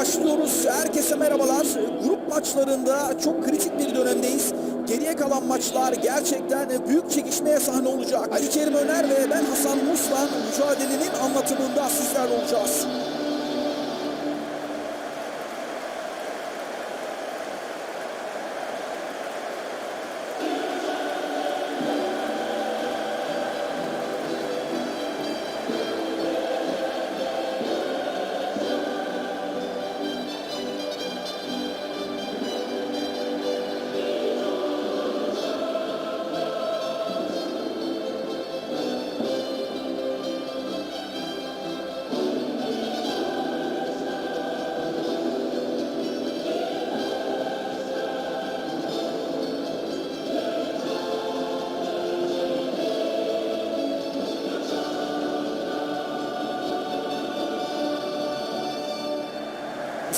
başlıyoruz. Herkese merhabalar. Grup maçlarında çok kritik bir dönemdeyiz. Geriye kalan maçlar gerçekten büyük çekişmeye sahne olacak. Ali Kerim Öner ve ben Hasan Muslan mücadelenin anlatımında sizlerle olacağız.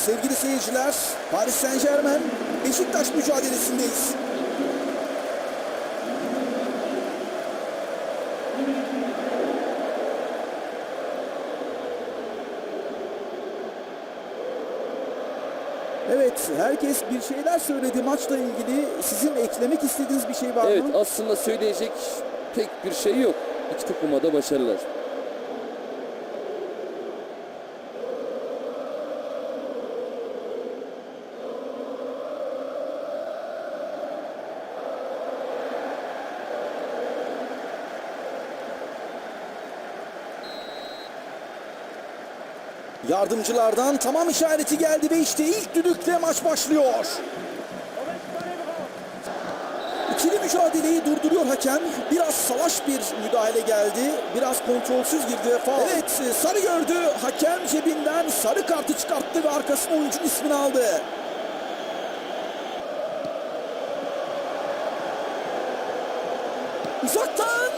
Sevgili seyirciler, Paris Saint Germain Beşiktaş mücadelesindeyiz. Evet, herkes bir şeyler söyledi maçla ilgili. Sizin eklemek istediğiniz bir şey var Evet mı? aslında söyleyecek pek bir şey yok. İki takıma da başarılar. Yardımcılardan tamam işareti geldi ve işte ilk düdükle maç başlıyor. İkili mücadeleyi durduruyor hakem. Biraz savaş bir müdahale geldi. Biraz kontrolsüz girdi ve faul. Evet sarı gördü. Hakem cebinden sarı kartı çıkarttı ve arkasına oyuncunun ismini aldı. Uzaktan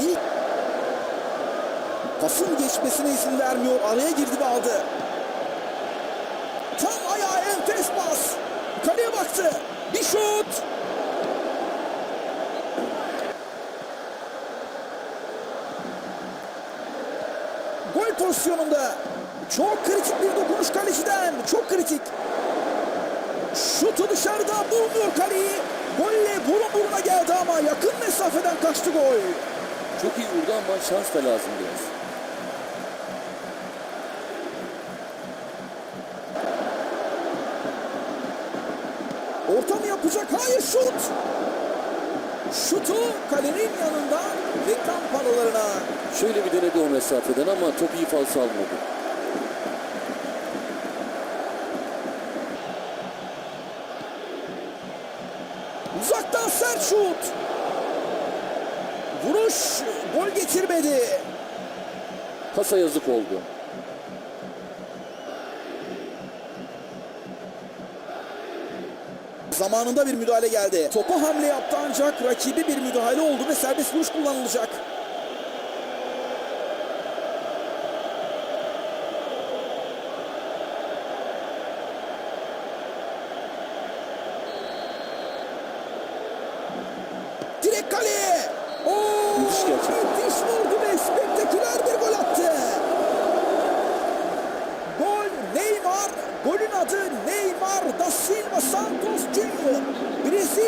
İlk Pasın geçmesine izin vermiyor. Araya girdi ve aldı. Tam ayağa enfes pas. Kaleye baktı. Bir şut. Gol pozisyonunda. Çok kritik bir dokunuş kaleciden. Çok kritik. Şutu dışarıda bulmuyor kaleyi. Golle burun buruna geldi ama yakın mesafeden kaçtı gol. Çok iyi vurdu ama şans da lazım biraz. Orta mı Hayır şut. Şutu kalenin yanında reklam panolarına. Şöyle bir denedi o mesafeden ama top iyi falso almadı. Uzaktan sert şut. Vuruş gol getirmedi. Pasa yazık oldu. Zamanında bir müdahale geldi. Topa hamle yaptı ancak rakibi bir müdahale oldu ve serbest vuruş kullanılacak. Direkt kaleye. Oo, Müthiş gerçekten. müthiş vurdu ve spektaküler bir gol attı. Gol Neymar. Golün adı Neymar da Silva Santos Junior.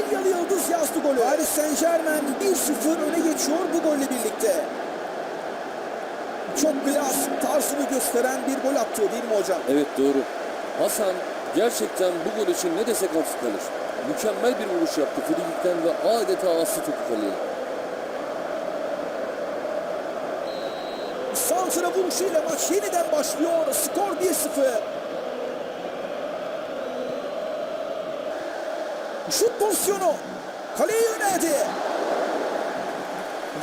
Brezilyalı yıldız yazdı golü. Paris Saint Germain 1-0 öne geçiyor bu golle birlikte. Çok klas tarzını gösteren bir gol attı değil mi hocam? Evet doğru. Hasan gerçekten bu gol için ne desek az kalır. Mükemmel bir vuruş yaptı frikikten ve adeta aslı topu kaleye. Santra vuruşuyla maç yeniden başlıyor. Skor 1-0. Şut pozisyonu. Kaleye yöneldi.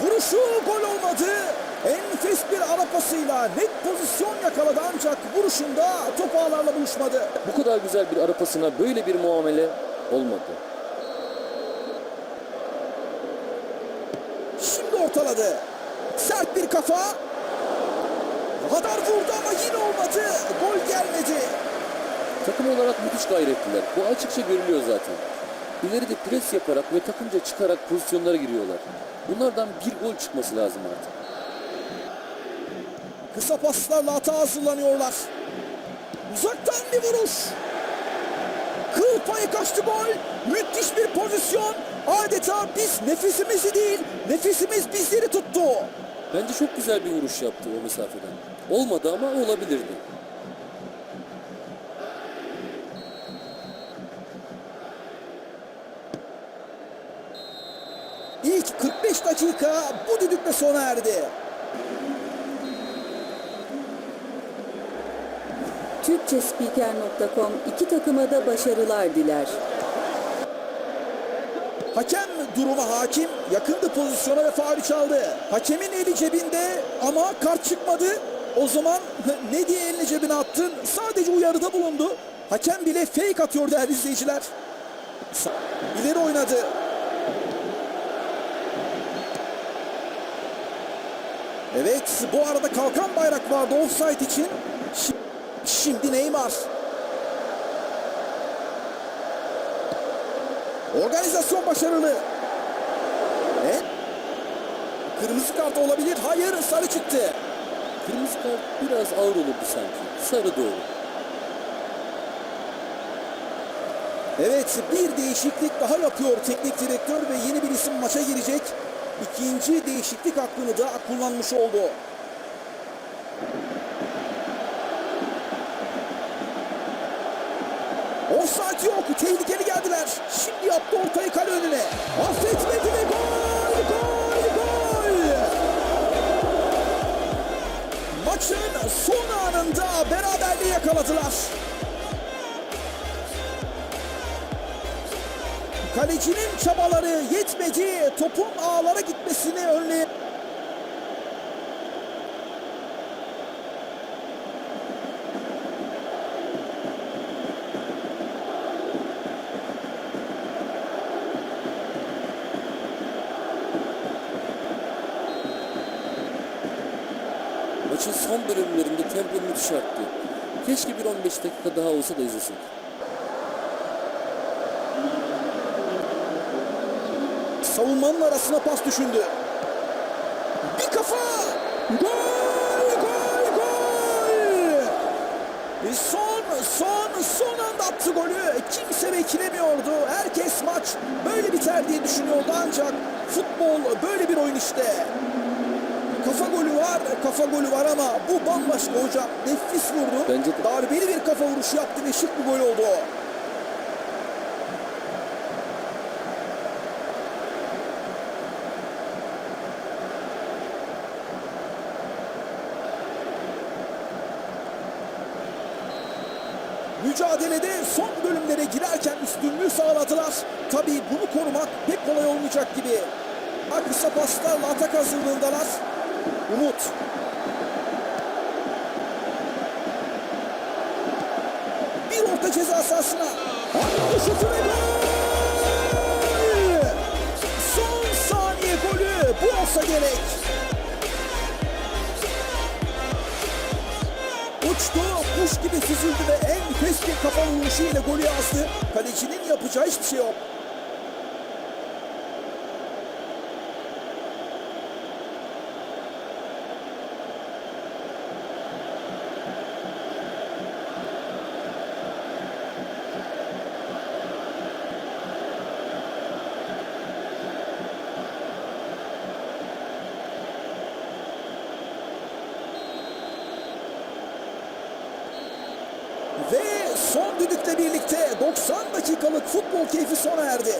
Vuruşu gol olmadı. Enfes bir ara pasıyla net pozisyon yakaladı ancak vuruşunda top ağlarla buluşmadı. Bu kadar güzel bir ara pasına böyle bir muamele olmadı. Şimdi ortaladı. Sert bir kafa. Radar vurdu ama yine olmadı. Gol gelmedi. Takım olarak müthiş gayretliler. Bu açıkça görülüyor zaten. İleride pres yaparak ve takımca çıkarak pozisyonlara giriyorlar. Bunlardan bir gol çıkması lazım artık. Kısa paslarla hata hazırlanıyorlar. Uzaktan bir vuruş. Kıl payı kaçtı gol. Müthiş bir pozisyon. Adeta biz nefesimizi değil, nefesimiz bizleri tuttu. Bence çok güzel bir vuruş yaptı o mesafeden. Olmadı ama olabilirdi. İlk 45 dakika bu düdükle sona erdi. Türkçespiker.com iki takıma da başarılar diler. Hakem duruma hakim, yakındı pozisyona ve faul çaldı. Hakemin eli cebinde ama kart çıkmadı. O zaman ne diye elini cebine attın? Sadece uyarıda bulundu. Hakem bile fake atıyor değerli izleyiciler. İleri oynadı. Evet bu arada kalkan bayrak vardı offside için. Şi- Şimdi Neymar. Organizasyon başarılı. Evet. Kırmızı kart olabilir. Hayır sarı çıktı. Kırmızı kart biraz ağır olurdu sanki. Sarı doğru. Evet bir değişiklik daha yapıyor teknik direktör ve yeni bir isim maça girecek. İkinci değişiklik hakkını da kullanmış oldu. Offside yok. Tehlikeli geldiler. Şimdi yaptı ortayı kale önüne. Affetmedi ve gol! Gol! Gol! Maçın son anında beraberliği yakaladılar. Kalecinin çabaları yetmedi. Topun ağlara gitmesini önleyen Maçın son bölümlerinde tempo müthiş arttı. Keşke bir 15 dakika daha olsa da izlesek. Savunmanın arasına pas düşündü. Bir kafa! Gol! Gol! Gol! E Son, son, son anda attı golü. Kimse beklemiyordu. Herkes maç böyle biter diye düşünüyordu ancak futbol böyle bir oyun işte. Kafa golü var, kafa golü var ama bu bambaşka hocam. Nefis vurdu. Bence de. Darbeli bir kafa vuruşu yaptı ve şık bir gol oldu. Mücadelede son bölümlere girerken üstünlüğü sağladılar. Tabii bunu korumak pek kolay olmayacak gibi. Ha, Kısa paslarla atak hazırlığındalar. Umut. Bir orta ceza sahasına. Son saniye golü. Bu olsa gerek. Uçtu, kuş gibi süzüldü ve en keskin kafa vuruşu ile golü yazdı. Kalecinin yapacağı hiçbir şey yok. Ve son düdükle birlikte 90 dakikalık futbol keyfi sona erdi.